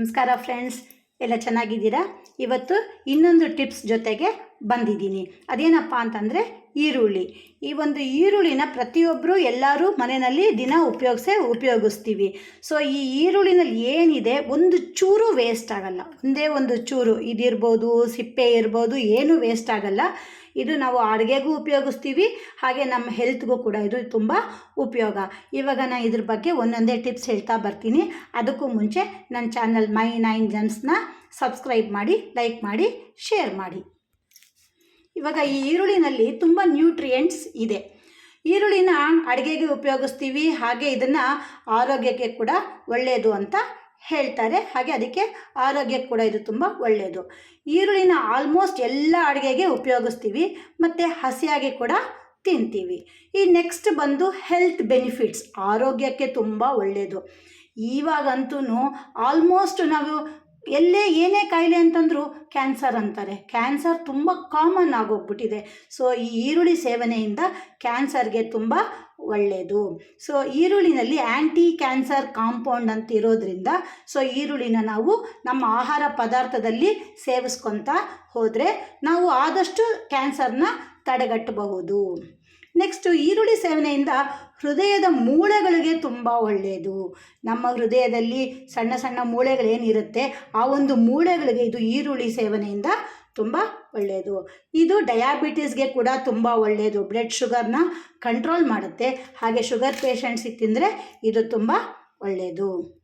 ನಮಸ್ಕಾರ ಫ್ರೆಂಡ್ಸ್ ಎಲ್ಲ ಚೆನ್ನಾಗಿದ್ದೀರಾ? ಇವತ್ತು ಇನ್ನೊಂದು ಟಿಪ್ಸ್ ಜೊತೆಗೆ ಬಂದಿದ್ದೀನಿ. ಅದೇನಪ್ಪ ಅಂತಂದರೆ ಈರುಳ್ಳಿ. ಈ ಒಂದು ಈರುಳ್ಳಿನ ಪ್ರತಿಯೊಬ್ಬರು ಎಲ್ಲರೂ ಮನೆಯಲ್ಲಿ ದಿನ ಉಪಯೋಗಿಸೇ, ಉಪಯೋಗಿಸ್ತೀವಿ. ಸೊ ಈ ಈರುಳ್ಳಿನಲ್ಲಿ ಏನಿದೆ? ಒಂದು ಚೂರು ವೇಸ್ಟ್ ಆಗಲ್ಲ. ಒಂದೇ ಒಂದು ಚೂರು. ಇದಿರ್ಬೋದು, ಸಿಪ್ಪೆ ಇರ್ಬೋದು, ಏನೂ ವೇಸ್ಟ್ ಆಗಲ್ಲ. ಇದು ನಾವು ಅಡುಗೆಗೂ ಉಪಯೋಗಿಸ್ತೀವಿ. ಹಾಗೆ ನಮ್ಮ ಹೆಲ್ತ್ಗೂ ಕೂಡ ಇದು ತುಂಬ ಉಪಯೋಗ. ಇವಾಗ ನಾನು ಇದ್ರ ಬಗ್ಗೆ ಒಂದೊಂದೇ ಟಿಪ್ಸ್ ಹೇಳ್ತಾ ಬರ್ತೀನಿ. ಅದಕ್ಕೂ ಮುಂಚೆ ನನ್ನ ಚಾನಲ್ ಮೈ ನೈನ್ ಜಮ್ಸ್ನ ಸಬ್ಸ್ಕ್ರೈಬ್ ಮಾಡಿ ಲೈಕ್ ಮಾಡಿ ಶೇರ್ ಮಾಡಿ. ಇವಾಗ ಈ ಈರುಳ್ಳಿನಲ್ಲಿ ತುಂಬ ನ್ಯೂಟ್ರಿಯೆಂಟ್ಸ್ ಇದೆ. ಈರುಳ್ಳಿನ ಅಡುಗೆಗೆ ಉಪಯೋಗಿಸ್ತೀವಿ, ಹಾಗೆ ಇದನ್ನು ಆರೋಗ್ಯಕ್ಕೆ ಕೂಡ ಒಳ್ಳೆಯದು ಅಂತ ಹೇಳ್ತಾರೆ. ಹಾಗೆ ಅದಕ್ಕೆ ಆರೋಗ್ಯಕ್ಕೆ ಕೂಡ ಇದು ತುಂಬ ಒಳ್ಳೆಯದು ಈರುಳ್ಳಿನ ಆಲ್ಮೋಸ್ಟ್ ಎಲ್ಲ ಅಡುಗೆಗೆ ಉಪಯೋಗಿಸ್ತೀವಿ, ಮತ್ತು ಹಸಿಯಾಗಿ ಕೂಡ ತಿಂತೀವಿ. ಈ ನೆಕ್ಸ್ಟ್ ಬಂದು ಹೆಲ್ತ್ ಬೆನಿಫಿಟ್ಸ್ ಆರೋಗ್ಯಕ್ಕೆ ತುಂಬ ಒಳ್ಳೆಯದು ಇವಾಗಂತೂ ಆಲ್ಮೋಸ್ಟ್ ನಾವು ಎಲ್ಲೇ ಏನೇ ಕಾಯಿಲೆ ಅಂತಂದರೂ ಕ್ಯಾನ್ಸರ್ ಅಂತಾರೆ. ಕ್ಯಾನ್ಸರ್ ತುಂಬ ಕಾಮನ್ ಆಗೋಗ್ಬಿಟ್ಟಿದೆ. ಸೊ, ಈ ಈರುಳ್ಳಿ ಸೇವನೆಯಿಂದ ಕ್ಯಾನ್ಸರ್ಗೆ ತುಂಬ ಒಳ್ಳೆಯದು ಸೊ, ಈರುಳ್ಳಿನಲ್ಲಿ ಆ್ಯಂಟಿ ಕ್ಯಾನ್ಸರ್ ಕಾಂಪೌಂಡ್ ಅಂತ ಇರೋದ್ರಿಂದ ಸೊ, ಈರುಳ್ಳಿನ ನಾವು ನಮ್ಮ ಆಹಾರ ಪದಾರ್ಥದಲ್ಲಿ ಸೇವಿಸ್ಕೊತಾ ಹೋದರೆ ನಾವು ಆದಷ್ಟು ಕ್ಯಾನ್ಸರ್ನ ತಡೆಗಟ್ಟಬಹುದು. ನೆಕ್ಸ್ಟು ಈರುಳ್ಳಿ ಸೇವನೆಯಿಂದ ಹೃದಯದ ಮೂಳೆಗಳಿಗೆ ತುಂಬ ಒಳ್ಳೆಯದು. ನಮ್ಮ ಹೃದಯದಲ್ಲಿ ಸಣ್ಣ ಸಣ್ಣ ಮೂಳೆಗಳೇನಿರುತ್ತೆ, ಆ ಒಂದು ಮೂಳೆಗಳಿಗೆ ಇದು ಈರುಳ್ಳಿ ಸೇವನೆಯಿಂದ ತುಂಬ ಒಳ್ಳೆಯದು. ಇದು ಡಯಾಬಿಟೀಸ್ಗೆ ಕೂಡ ತುಂಬ ಒಳ್ಳೆಯದು. ಬ್ಲಡ್ ಶುಗರ್ನ ಕಂಟ್ರೋಲ್ ಮಾಡುತ್ತೆ. ಹಾಗೆ ಶುಗರ್ ಪೇಷಂಟ್ಸಿಗೆ ತಿಂದರೆ ಇದು ತುಂಬ ಒಳ್ಳೆಯದು.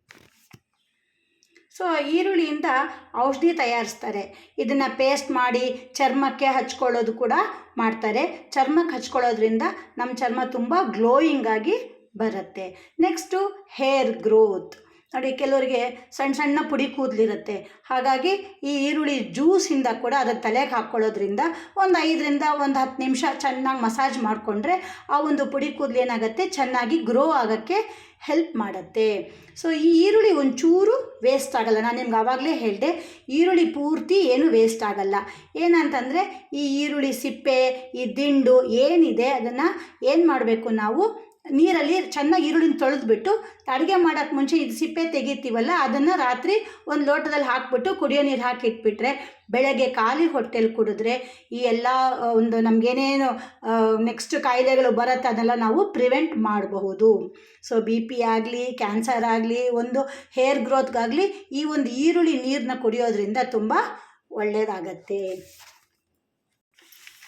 ಸೊ ಈರುಳ್ಳಿಯಿಂದ ಔಷಧಿ ತಯಾರಿಸ್ತಾರೆ. ಇದನ್ನು ಪೇಸ್ಟ್ ಮಾಡಿ ಚರ್ಮಕ್ಕೆ ಹಚ್ಕೊಳ್ಳೋದು ಕೂಡ ಮಾಡ್ತಾರೆ. ಚರ್ಮಕ್ಕೆ ಹಚ್ಕೊಳ್ಳೋದ್ರಿಂದ ನಮ್ಮ ಚರ್ಮ ತುಂಬ ಗ್ಲೋಯಿಂಗ್ ಆಗಿ ಬರುತ್ತೆ. ನೆಕ್ಸ್ಟು ಹೇರ್ ಗ್ರೋತ್ ನೋಡಿ, ಕೆಲವರಿಗೆ ಸಣ್ಣ ಸಣ್ಣ ಪುಡಿ ಕೂದಲಿರುತ್ತೆ. ಹಾಗಾಗಿ ಈ ಈರುಳ್ಳಿ ಜ್ಯೂಸಿಂದ ಕೂಡ ಅದನ್ನು ತಲೆಗೆ ಹಾಕ್ಕೊಳ್ಳೋದ್ರಿಂದ ಒಂದು ಐದರಿಂದ ಒಂದು ಹತ್ತು ನಿಮಿಷ ಚೆನ್ನಾಗಿ ಮಸಾಜ್ ಮಾಡಿಕೊಂಡ್ರೆ ಆ ಒಂದು ಪುಡಿ ಕೂದಲು ಏನಾಗುತ್ತೆ? ಚೆನ್ನಾಗಿ ಗ್ರೋ ಆಗೋಕ್ಕೆ ಹೆಲ್ಪ್ ಮಾಡುತ್ತೆ. ಸೊ ಈ ಈರುಳ್ಳಿ ಒಂಚೂರು ವೇಸ್ಟ್ ಆಗಲ್ಲ. ನಾನು ನಿಮ್ಗೆ ಆವಾಗಲೇ ಹೇಳಿದೆ, ಈರುಳ್ಳಿ ಪೂರ್ತಿ ಏನು ವೇಸ್ಟ್ ಆಗಲ್ಲ. ಏನಂತಂದರೆ ಈ ಈರುಳ್ಳಿ ಸಿಪ್ಪೆ, ಈ ದಿಂಡು ಏನಿದೆ, ಅದನ್ನು ಏನು ಮಾಡಬೇಕು ನಾವು? ನೀರಲ್ಲಿ ಚೆನ್ನಾಗಿ ಈರುಳ್ಳಿನ ತೊಳೆದ್ಬಿಟ್ಟು ಅಡುಗೆ ಮಾಡೋಕ್ಕೆ ಮುಂಚೆ ಇದು ಸಿಪ್ಪೆ ತೆಗಿತೀವಲ್ಲ, ಅದನ್ನು ರಾತ್ರಿ ಒಂದು ಲೋಟದಲ್ಲಿ ಹಾಕ್ಬಿಟ್ಟು ಕುಡಿಯೋ ನೀರು ಹಾಕಿಟ್ಬಿಟ್ರೆ, ಬೆಳಗ್ಗೆ ಖಾಲಿ ಹೊಟ್ಟೆಲಿ ಕುಡಿದ್ರೆ ಈ ಎಲ್ಲ ಒಂದು ನಮಗೇನೇನು ನೆಕ್ಸ್ಟ್ ಕಾಯಿಲೆಗಳು ಬರುತ್ತೆ ಅದನ್ನೆಲ್ಲ ನಾವು ಪ್ರಿವೆಂಟ್ ಮಾಡಬಹುದು. ಸೊ ಬಿ ಪಿ ಆಗಲಿ ಕ್ಯಾನ್ಸರ್ ಆಗಲಿ, ಒಂದು ಹೇರ್ ಗ್ರೋತ್ಗಾಗಲಿ ಈ ಒಂದು ಈರುಳ್ಳಿ ನೀರನ್ನ ಕುಡಿಯೋದ್ರಿಂದ ತುಂಬ ಒಳ್ಳೆಯದಾಗತ್ತೆ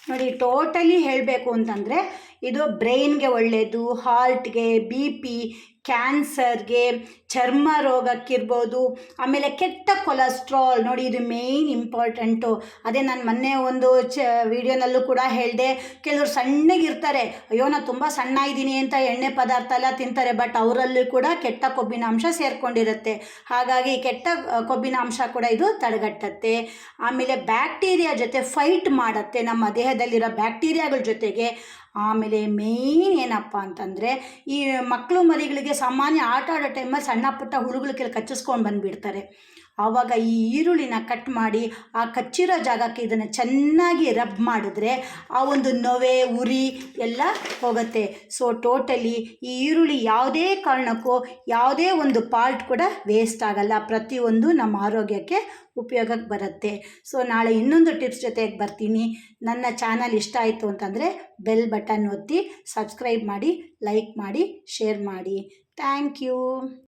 ನೋಡಿ ಟೋಟಲಿ ಹೇಳಬೇಕು ಅಂತಂದರೆ ಇದು ಬ್ರೈನ್ಗೆ ಒಳ್ಳೆಯದು ಹಾರ್ಟ್ಗೆ ಬಿ ಪಿ ಕ್ಯಾನ್ಸರ್ಗೆ ಚರ್ಮ ರೋಗಕ್ಕಿರ್ಬೋದು, ಆಮೇಲೆ ಕೆಟ್ಟ ಕೊಲೆಸ್ಟ್ರಾಲ್ ನೋಡಿ ಇದು ಮೇಯ್ನ್ ಇಂಪಾರ್ಟೆಂಟು ಅದೇ ನಾನು ಮೊನ್ನೆ ಒಂದು ಚ ವಿಡಿಯೋನಲ್ಲೂ ಕೂಡ ಹೇಳಿದೆ, ಕೆಲವರು ಸಣ್ಣಗಿರ್ತಾರೆ, ಅಯ್ಯೋ ನಾನು ತುಂಬ ಸಣ್ಣ ಇದ್ದೀನಿ ಅಂತ ಎಣ್ಣೆ ಪದಾರ್ಥ ಎಲ್ಲ ತಿಂತಾರೆ ಬಟ್ ಅವರಲ್ಲಿ ಕೂಡ ಕೆಟ್ಟ ಕೊಬ್ಬಿನಾಂಶ ಸೇರಿಕೊಂಡಿರುತ್ತೆ. ಹಾಗಾಗಿ ಕೆಟ್ಟ ಕೊಬ್ಬಿನಾಂಶ ಕೂಡ ಇದು ತಡೆಗಟ್ಟತ್ತೆ. ಆಮೇಲೆ ಬ್ಯಾಕ್ಟೀರಿಯಾ ಜೊತೆ ಫೈಟ್ ಮಾಡುತ್ತೆ, ನಮ್ಮ ದೇಹದಲ್ಲಿರೋ ಬ್ಯಾಕ್ಟೀರಿಯಾಗಳ ಜೊತೆಗೆ. ಆಮೇಲೆ ಮೇಯ್ನ್ ಏನಪ್ಪ ಅಂತಂದರೆ, ಈ ಮಕ್ಕಳು ಮರಿಗಳಿಗೆ ಸಾಮಾನ್ಯ ಆಟ ಆಡೋ ಟೈಮಲ್ಲಿ ಸಣ್ಣ ಪುಟ್ಟ ಹುಳುಗಳಿಗೆ ಕಚ್ಚಿಸ್ಕೊಂಡು ಬಂದುಬಿಡ್ತಾರೆ. ಆವಾಗ ಈ ಈರುಳ್ಳಿನ ಕಟ್ ಮಾಡಿ ಆ ಕಚ್ಚಿರೋ ಜಾಗಕ್ಕೆ ಇದನ್ನು ಚೆನ್ನಾಗಿ ರಬ್ ಮಾಡಿದ್ರೆ ಆ ಒಂದು ನೊವೆ, ಉರಿ ಎಲ್ಲ ಹೋಗುತ್ತೆ. ಸೊ ಟೋಟಲಿ ಈ ಈರುಳ್ಳಿ ಯಾವುದೇ ಕಾರಣಕ್ಕೂ ಯಾವುದೇ ಒಂದು ಪಾರ್ಟ್ ಕೂಡ ವೇಸ್ಟ್ ಆಗಲ್ಲ. ಪ್ರತಿಯೊಂದು ನಮ್ಮ ಆರೋಗ್ಯಕ್ಕೆ ಉಪಯೋಗಕ್ಕೆ ಬರುತ್ತೆ. ಸೊ ನಾಳೆ ಇನ್ನೊಂದು ಟಿಪ್ಸ್ ಜೊತೆಗೆ ಬರ್ತೀನಿ. ನನ್ನ ಚಾನಲ್ ಇಷ್ಟ ಆಯಿತು ಅಂತಂದರೆ ಬೆಲ್ ಬಟನ್ ಒತ್ತಿ ಸಬ್ಸ್ಕ್ರೈಬ್ ಮಾಡಿ ಲೈಕ್ ಮಾಡಿ ಶೇರ್ ಮಾಡಿ. Thank you